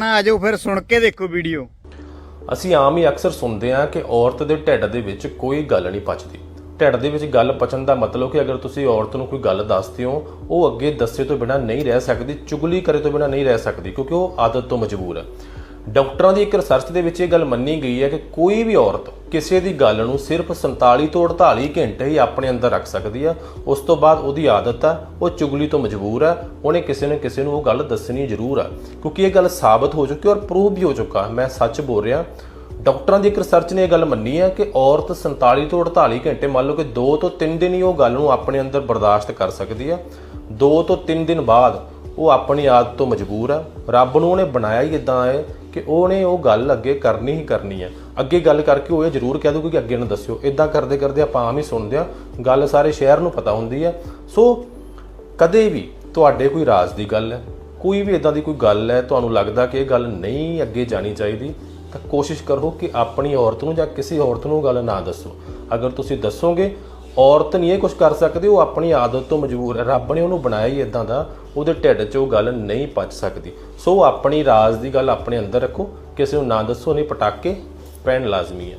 ਨਾ ਆਜੋ ਫਿਰ ਸੁਣ ਕੇ ਦੇਖੋ ਵੀਡੀਓ। ਅਸੀਂ ਆਮ ਹੀ ਅਕਸਰ ਸੁਣਦੇ ਹਾਂ ਕਿ ਔਰਤ ਦੇ ਢਿੱਡ ਦੇ ਵਿੱਚ ਕੋਈ ਗੱਲ ਨਹੀਂ ਪਚਦੀ। ਢਿੱਡ ਦੇ ਵਿੱਚ ਗੱਲ ਪਚਣ ਦਾ ਮਤਲਬ ਕਿ ਅਗਰ ਤੁਸੀਂ ਔਰਤ ਨੂੰ ਕੋਈ ਗੱਲ ਦੱਸਦੇ ਹੋ, ਉਹ ਅੱਗੇ ਦੱਸੇ ਤੋਂ ਬਿਨਾ ਨਹੀਂ ਰਹਿ ਸਕਦੀ, ਚੁਗਲੀ ਕਰੇ ਤੋਂ ਬਿਨਾ ਨਹੀਂ ਰਹਿ ਸਕਦੀ, ਕਿਉਂਕਿ ਉਹ ਆਦਤ ਤੋਂ ਮਜਬੂਰ ਹੈ। ਡਾਕਟਰਾਂ ਦੀ ਇੱਕ ਰਿਸਰਚ ਦੇ ਵਿੱਚ ਇਹ ਗੱਲ ਮੰਨੀ ਗਈ ਹੈ ਕਿ ਕੋਈ ਵੀ ਔਰਤ ਕਿਸੇ ਦੀ ਗੱਲ ਨੂੰ ਸਿਰਫ 47 ਤੋਂ 48 ਘੰਟੇ ਹੀ ਆਪਣੇ ਅੰਦਰ ਰੱਖ ਸਕਦੀ ਹੈ ਉਸ ਤੋਂ ਬਾਅਦ ਉਹਦੀ ਆਦਤ ਹੈ ਉਹ ਚੁਗਲੀ ਤੋਂ ਮਜਬੂਰ ਹੈ ਉਹਨੇ ਕਿਸੇ ਨੇ ਕਿਸੇ ਨੂੰ ਉਹ ਗੱਲ ਦੱਸਣੀ ਜ਼ਰੂਰ ਹੈ ਕਿਉਂਕਿ ਇਹ ਗੱਲ ਸਾਬਤ ਹੋ ਚੁੱਕੀ ਔਰ ਪ੍ਰੂਵ ਵੀ ਹੋ ਚੁੱਕਾ, ਮੈਂ ਸੱਚ ਬੋਲ ਰਿਹਾ। ਡਾਕਟਰਾਂ ਦੀ ਇੱਕ ਰਿਸਰਚ ਨੇ ਇਹ ਗੱਲ ਮੰਨੀ ਹੈ ਕਿ ਔਰਤ 47 ਤੋਂ 48 ਘੰਟੇ, ਮੰਨ ਲਓ ਕਿ 2 ਤੋਂ 3 ਦਿਨ ਹੀ ਉਹ ਗੱਲ ਨੂੰ ਆਪਣੇ ਅੰਦਰ ਬਰਦਾਸ਼ਤ ਕਰ ਸਕਦੀ ਹੈ 2 ਤੋਂ 3 ਦਿਨ ਬਾਅਦ ਉਹ ਆਪਣੀ ਆਦਤ ਤੋਂ ਮਜਬੂਰ ਆ। ਰੱਬ ਨੂੰ ਉਹਨੇ ਬਣਾਇਆ ਹੀ ਇਦਾਂ ਹੈ ਕਿ ਉਹਨੇ ਉਹ ਗੱਲ ਅੱਗੇ ਕਰਨੀ ਹੀ ਕਰਨੀ ਹੈ। ਅੱਗੇ ਗੱਲ ਕਰਕੇ ਉਹ ਇਹ ਜ਼ਰੂਰ ਕਹਿ ਦੂਗੀ ਕਿ ਅੱਗੇ ਨਾ ਦੱਸਿਓ। ਇਦਾਂ ਕਰਦੇ ਕਰਦੇ ਆਪਾਂ ਆਮ ਹੀ ਸੁਣਦੇ ਆ ਗੱਲ ਸਾਰੇ ਸ਼ਹਿਰ ਨੂੰ ਪਤਾ ਹੁੰਦੀ ਹੈ। ਸੋ ਕਦੇ ਵੀ ਤੁਹਾਡੇ ਕੋਈ ਰਾਜ਼ ਦੀ ਗੱਲ ਹੈ, ਕੋਈ ਵੀ ਇਦਾਂ ਦੀ ਕੋਈ ਗੱਲ ਹੈ, ਤੁਹਾਨੂੰ ਲੱਗਦਾ ਕਿ ਇਹ ਗੱਲ ਨਹੀਂ ਅੱਗੇ ਜਾਣੀ ਚਾਹੀਦੀ, ਤਾਂ ਕੋਸ਼ਿਸ਼ ਕਰੋ ਕਿ ਆਪਣੀ ਔਰਤ ਨੂੰ ਜਾਂ ਕਿਸੇ ਔਰਤ ਨੂੰ ਗੱਲ ਨਾ ਦੱਸੋ। ਅਗਰ ਤੁਸੀਂ ਦੱਸੋਗੇ ਔਰਤ ਨਹੀਂ ਇਹ ਕੁਝ ਕਰ ਸਕਦੀ, ਉਹ ਆਪਣੀ ਆਦਤ ਤੋਂ ਮਜਬੂਰ ਹੈ। ਰੱਬ ਨੇ ਉਹਨੂੰ ਬਣਾਇਆ ਹੀ ਇਦਾਂ ਦਾ, ਉਹਦੇ ਢਿੱਡ 'ਚ ਉਹ ਗੱਲ ਨਹੀਂ ਪਚ ਸਕਦੀ। ਸੋ ਆਪਣੀ ਰਾਜ਼ ਦੀ ਗੱਲ ਆਪਣੇ ਅੰਦਰ ਰੱਖੋ, ਕਿਸੇ ਨੂੰ ਨਾ ਦੱਸੋ ਨਹੀਂ ਪਟਾਕੇ ਪੈਣ ਲਾਜ਼ਮੀ ਹੈ